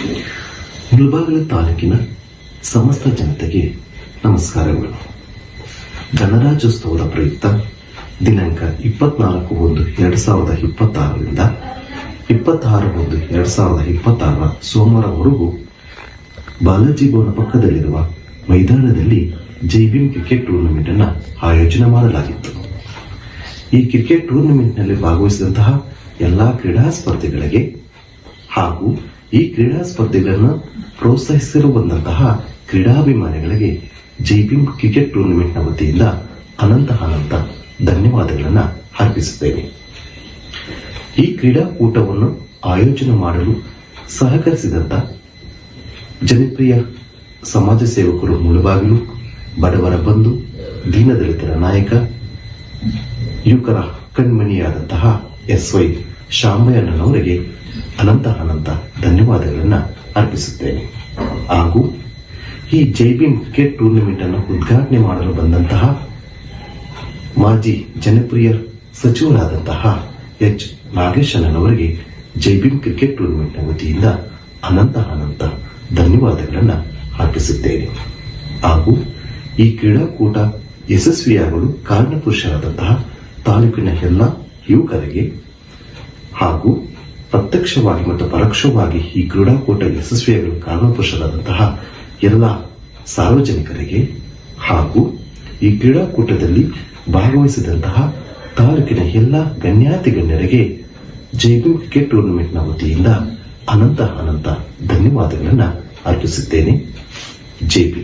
ಮುಳಬಾಗಿಲು ತಾಲೂಕಿನ ಸಮಸ್ತ ಜನತೆಗೆ ನಮಸ್ಕಾರಗಳು. ಗಣರಾಜ್ಯೋತ್ಸವದ ಪ್ರಯುಕ್ತ ದಿನಾಂಕ ಇಪ್ಪತ್ನಾಲ್ಕು ಒಂದು ಎರಡ್ ಸಾವಿರದ ಇಪ್ಪತ್ತಾರರಿಂದ ಇಪ್ಪತ್ತಾರು ಒಂದು ಎರಡ್ ಸಾವಿರದ ಇಪ್ಪತ್ತಾರರ ಸೋಮವಾರವರೆಗೂ ಬಾಲಾಜಿ ಭವನ ಪಕ್ಕದಲ್ಲಿರುವ ಮೈದಾನದಲ್ಲಿ ಜೈಬಿಂ ಕ್ರಿಕೆಟ್ ಟೂರ್ನಮೆಂಟ್ ಅನ್ನು ಆಯೋಜನೆ ಮಾಡಲಾಗಿತ್ತು. ಈ ಕ್ರಿಕೆಟ್ ಟೂರ್ನಮೆಂಟ್ನಲ್ಲಿ ಭಾಗವಹಿಸಿದಂತಹ ಎಲ್ಲಾ ಕ್ರೀಡಾ ಸ್ಪರ್ಧೆಗಳಿಗೆ ಹಾಗೂ ಈ ಕ್ರೀಡಾ ಸ್ಪರ್ಧೆಗಳನ್ನು ಪ್ರೋತ್ಸಾಹಿಸಲು ಬಂದಂತಹ ಕ್ರೀಡಾಭಿಮಾನಿಗಳಿಗೆ ಜೈಬಿಂ ಕ್ರಿಕೆಟ್ ಟೂರ್ನಮೆಂಟ್ನ ವತಿಯಿಂದ ಅನಂತ ಅನಂತ ಧನ್ಯವಾದಗಳನ್ನು ಅರ್ಪಿಸುತ್ತೇನೆ. ಈ ಕ್ರೀಡಾಕೂಟವನ್ನು ಆಯೋಜನೆ ಮಾಡಲು ಸಹಕರಿಸಿದಂತ ಜನಪ್ರಿಯ ಸಮಾಜ ಸೇವಕರು ಮುಳುಬಾಗಿಲು ಬಡವರ ಬಂಧು, ದೀನದಲಿತರ ನಾಯಕ, ಯುವಕರ ಕಣ್ಮಣಿಯಾದಂತಹ ಎಸ್ ವೈ ಶಾಮಯ್ಯನವರಿಗೆ ಅನಂತ ಅನಂತ ಧನ್ಯವಾದಗಳನ್ನು ಅರ್ಪಿಸುತ್ತೇನೆ. ಹಾಗೂ ಈ ಜೈಬಿಮ್ ಕ್ರಿಕೆಟ್ ಟೂರ್ನಮೆಂಟ್ ಅನ್ನು ಉದ್ಘಾಟನೆ ಮಾಡಲು ಬಂದಂತಹ ಮಾಜಿ ಜನಪ್ರಿಯ ಸಚಿವರಾದಂತಹ ಎಚ್ ನಾಗೇಶನವರಿಗೆ ಜೈಬಿಮ್ ಕ್ರಿಕೆಟ್ ಟೂರ್ನಮೆಂಟ್ ವತಿಯಿಂದ ಅನಂತ ಅನಂತ ಧನ್ಯವಾದಗಳನ್ನು ಅರ್ಪಿಸುತ್ತೇನೆ. ಹಾಗೂ ಈ ಕ್ರೀಡಾಕೂಟ ಯಶಸ್ವಿಯಾಗಲು ಕಾರಣಪುರುಷರಾದಂತಹ ತಾಲೂಕಿನ ಎಲ್ಲ ಯುವಕರಿಗೆ ಹಾಗೂ ಪ್ರತ್ಯಕ್ಷವಾಗಿ ಮತ್ತು ಪರೋಕ್ಷವಾಗಿ ಈ ಕ್ರೀಡಾಕೂಟ ಯಶಸ್ವಿಯಾಗಲು ಕಾರಣಪುರುಷರಾದಂತಹ ಎಲ್ಲ ಸಾರ್ವಜನಿಕರಿಗೆ ಹಾಗೂ ಈ ಕ್ರೀಡಾಕೂಟದಲ್ಲಿ ಭಾಗವಹಿಸಿದಂತಹ ತಾಲೂಕಿನ ಎಲ್ಲ ಗಣ್ಯಾತಿ ಗಣ್ಯರಿಗೆ ಜೈಬಿಂ ಕ್ರಿಕೆಟ್ ಟೂರ್ನಮೆಂಟ್ನ ವತಿಯಿಂದ ಅನಂತ ಅನಂತ ಧನ್ಯವಾದಗಳನ್ನು ಅರ್ಪಿಸುತ್ತೇನೆ. ಜೈಬಿ